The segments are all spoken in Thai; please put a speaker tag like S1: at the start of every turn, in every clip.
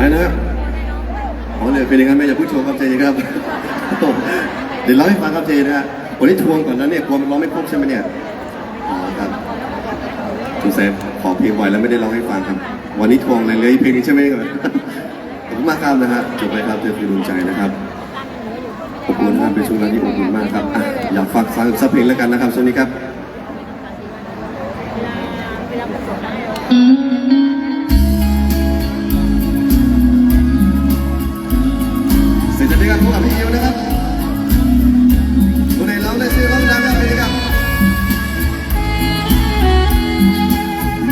S1: อะไรนะครับอ๋อเลยเป็นอย่างนั้นไหมอย่าพูดชว์ครับเจนครับ เดี๋ยวเล่าให้ฟังครับเจนะฮะวันนี้ทวงก่อนนะเนี่ยกลัวมันร้องไม่ครบใช่ไหมเนี่ยอ๋อครับสงสัยขอเพลงบ่อยแล้วไม่ได้ร้องให้ฟังครับ วันนี้ทวงเลยเลยเพลงนี้ใช่ไหมครับขอบคุณมากครับนะฮะจบไปครับเธอคือดวงใจนะครับขอบอุ่นครับเป็นช่วงเวลาที่อบอุ่นมากครับอะอยากฟังฟังสักเพลงแล้วกันนะครับช่วงนี้ครับเพบกับพี่ยิวนะครับคนไหนร้องได้ชื่อร้องดังครับพี่ครับ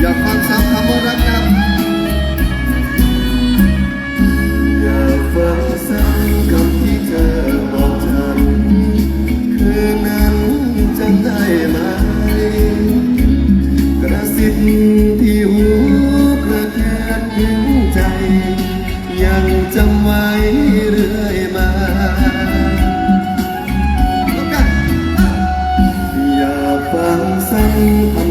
S1: อยากฟังซ้ำคำว่ารักครับอยากฟังซ้ำคำที่เธอบอกฉันคืนนั้นจำได้ไหมกระซิบที่หูกระเทือนถึงใจ ยังจำไว้เรื่อ ฟั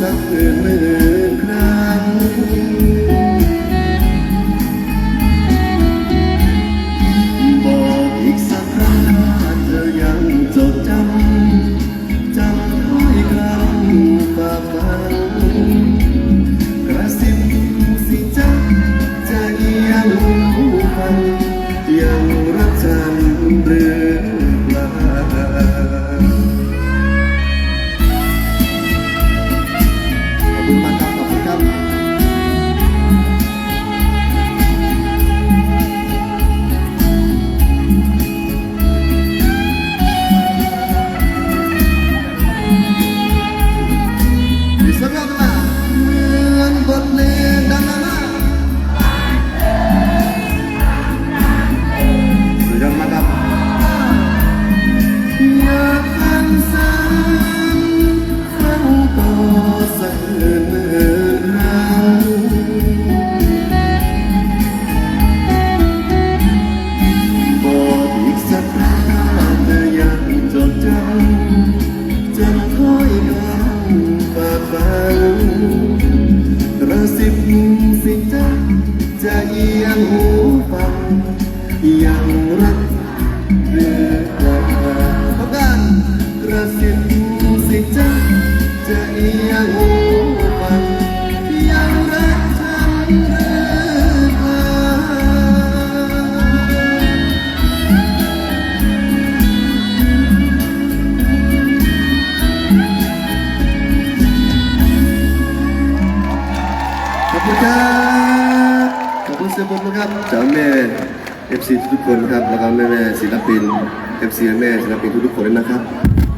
S1: สักหมื่นหมื่นครั้งบอกอีกสักครั้งถ้าเธอยังจดจำจำถ้อยคำฝากฝังกระซิบสิจ๊ะจะยังหูฟังยัง ขอบคุณครับ ขอบคุณเสียบุญนะครับจากแม่ FC ทุกคนครับ แล้วก็แม่แม่ศิลปิน FC แม่ศิลปินทุกๆคนด้วยนะครับ